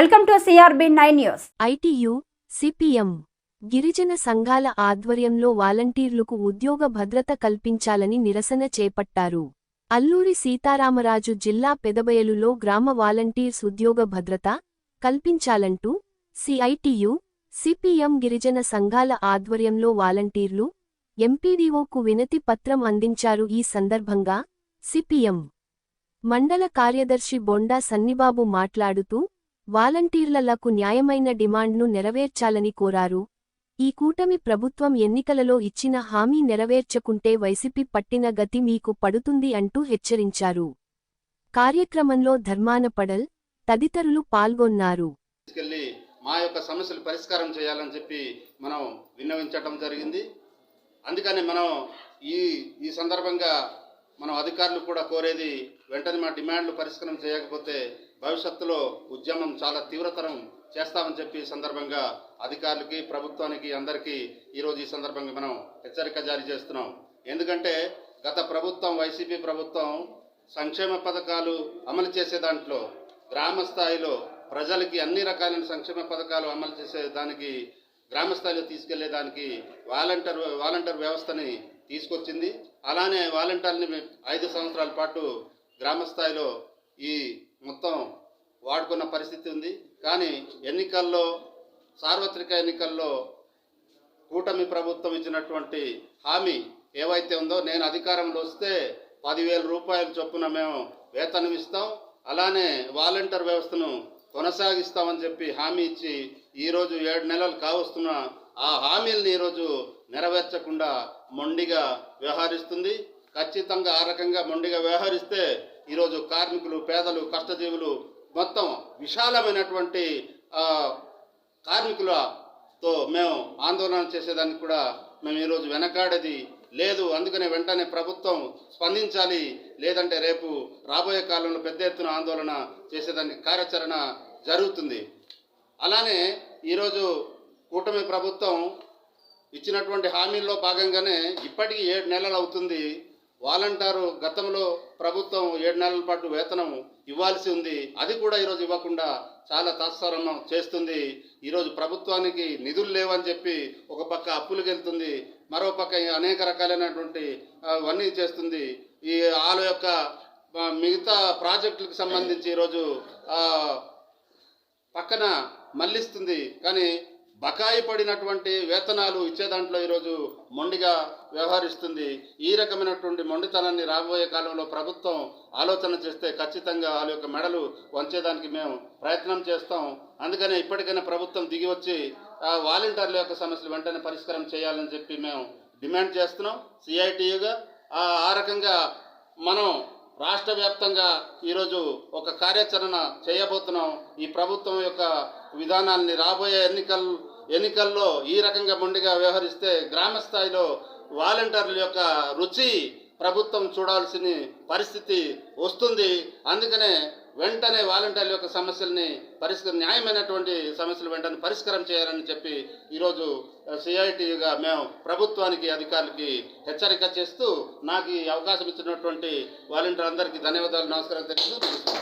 Welcome to CRB nine news. ITU CPM గిరిజన సంఘాల ఆధ్వర్యంలో వాలంటీర్లకు ఉద్యోగ భద్రత కల్పించాలని నిరసన చేపట్టారు. అల్లూరి సీతారామరాజు జిల్లా పెదబయలులో గ్రామ వాలంటీర్స్ ఉద్యోగ భద్రత కల్పించాలంటూ సిఐటియు సిపిఎం గిరిజన సంఘాల ఆధ్వర్యంలో వాలంటీర్లు ఎంపీడీఓకు వినతి పత్రం అందించారు. ఈ సందర్భంగా సిపిఎం మండల కార్యదర్శి బొండా సన్నిబాబు మాట్లాడుతూ వాలంటీర్లకు న్యాయమైన డిమాండ్ను నెరవేర్చాలని కోరారు. ఈ కూటమి ప్రభుత్వం ఎన్నికలలో ఇచ్చిన హామీ నెరవేర్చకుంటే వైసీపీ పట్టిన గతి మీకు పడుతుంది అంటూ హెచ్చరించారు. కార్యక్రమంలో ధర్మాన పడల్ తదితరులు పాల్గొన్నారు. మా యొక్క సమస్యలు పరిష్కారం చేయాలని చెప్పి మనం విన్నవించడం జరిగింది. అందుకని మనం ఈ ఈ సందర్భంగా మనం అధికారులు కూడా కోరేది వెంటనే మా డిమాండ్లు పరిష్కారం చేయకపోతే భవిష్యత్తులో ఉద్యమం చాలా తీవ్రతరం చేస్తామని చెప్పి సందర్భంగా అధికారులకి ప్రభుత్వానికి అందరికీ ఈరోజు ఈ సందర్భంగా మనం హెచ్చరిక జారీ చేస్తున్నాం. ఎందుకంటే గత ప్రభుత్వం వైసీపీ ప్రభుత్వం సంక్షేమ పథకాలు అమలు చేసే దాంట్లో గ్రామ స్థాయిలో ప్రజలకి అన్ని రకాలైన సంక్షేమ పథకాలు అమలు చేసే దానికి గ్రామ స్థాయిలో తీసుకెళ్ళేదానికి వాలంటీర్ వాలంటీర్ వ్యవస్థని తీసుకొచ్చింది. అలానే వాలంటీర్ని మేము ఐదు సంవత్సరాల పాటు గ్రామ స్థాయిలో ఈ మొత్తం వాడుకున్న పరిస్థితి ఉంది. కానీ ఎన్నికల్లో సార్వత్రిక ఎన్నికల్లో కూటమి ప్రభుత్వం ఇచ్చినటువంటి హామీ ఏవైతే ఉందో నేను అధికారంలో వస్తే పదివేల రూపాయల చొప్పున మేము వేతనం ఇస్తాం. అలానే వాలంటీర్ వ్యవస్థను కొనసాగిస్తామని చెప్పి హామీ ఇచ్చి ఈరోజు ఏడు నెలలు కావస్తున్న ఆ హామీలను ఈరోజు నెరవేర్చకుండా మొండిగా వ్యవహరిస్తుంది. ఖచ్చితంగా ఆ రకంగా మొండిగా వ్యవహరిస్తే ఈరోజు కార్మికులు పేదలు కష్టజీవులు మొత్తం విశాలమైనటువంటి కార్మికులతో మేము ఆందోళన చేసేదానికి కూడా మేము ఈరోజు వెనకాడేది లేదు. అందుకనే వెంటనే ప్రభుత్వం స్పందించాలి. లేదంటే రేపు రాబోయే కాలంలో పెద్ద ఎత్తున ఆందోళన చేసేదానికి కార్యాచరణ జరుగుతుంది. అలానే ఈరోజు కూటమి ప్రభుత్వం ఇచ్చినటువంటి హామీల్లో భాగంగానే ఇప్పటికీ ఏడు నెలలు అవుతుంది. వాలంటారు గతంలో ప్రభుత్వం ఏడు నెలల పాటు వేతనం ఇవ్వాల్సి ఉంది. అది కూడా ఈరోజు ఇవ్వకుండా చాలా తాత్సారం చేస్తుంది. ఈరోజు ప్రభుత్వానికి నిధులు లేవని చెప్పి ఒక పక్క అప్పులకు వెళ్తుంది మరో పక్క అనేక రకాలైనటువంటి అవన్నీ చేస్తుంది. ఈ వాళ్ళ యొక్క మిగతా ప్రాజెక్టులకు సంబంధించి ఈరోజు పక్కన మళ్ళిస్తుంది. కానీ బకాయి పడినటువంటి వేతనాలు ఇచ్చే దాంట్లో ఈరోజు మొండిగా వ్యవహరిస్తుంది. ఈ రకమైనటువంటి మొండితనాన్ని రాబోయే కాలంలో ప్రభుత్వం ఆలోచన చేస్తే ఖచ్చితంగా వాళ్ళ యొక్క మెడలు వంచేదానికి మేము ప్రయత్నం చేస్తాం. అందుకనే ఇప్పటికైనా ప్రభుత్వం దిగి వచ్చి వాలంటీర్ల యొక్క సమస్యలు వెంటనే పరిష్కారం చేయాలని చెప్పి మేము డిమాండ్ చేస్తున్నాం. సిఐటియుగా ఆ రకంగా మనం రాష్ట్ర వ్యాప్తంగా ఈరోజు ఒక కార్యాచరణ చేయబోతున్నాం. ఈ ప్రభుత్వం యొక్క విధానాన్ని రాబోయే ఎన్నికలు ఎన్నికల్లో ఈ రకంగా మొండిగా వ్యవహరిస్తే గ్రామ స్థాయిలో వాలంటీర్ల యొక్క రుచి ప్రభుత్వం చూడాల్సిన పరిస్థితి వస్తుంది. అందుకనే వెంటనే వాలంటీర్ల యొక్క సమస్యల్ని పరిష్కరి న్యాయమైనటువంటి సమస్యలు వెంటనే పరిష్కారం చేయాలని చెప్పి ఈరోజు సిఐటిగా మేము ప్రభుత్వానికి అధికారులకి హెచ్చరిక చేస్తూ నాకు ఈ అవకాశం ఇచ్చినటువంటి వాలంటీర్ అందరికీ ధన్యవాదాలు. నమస్కారం. తెలుస్తూ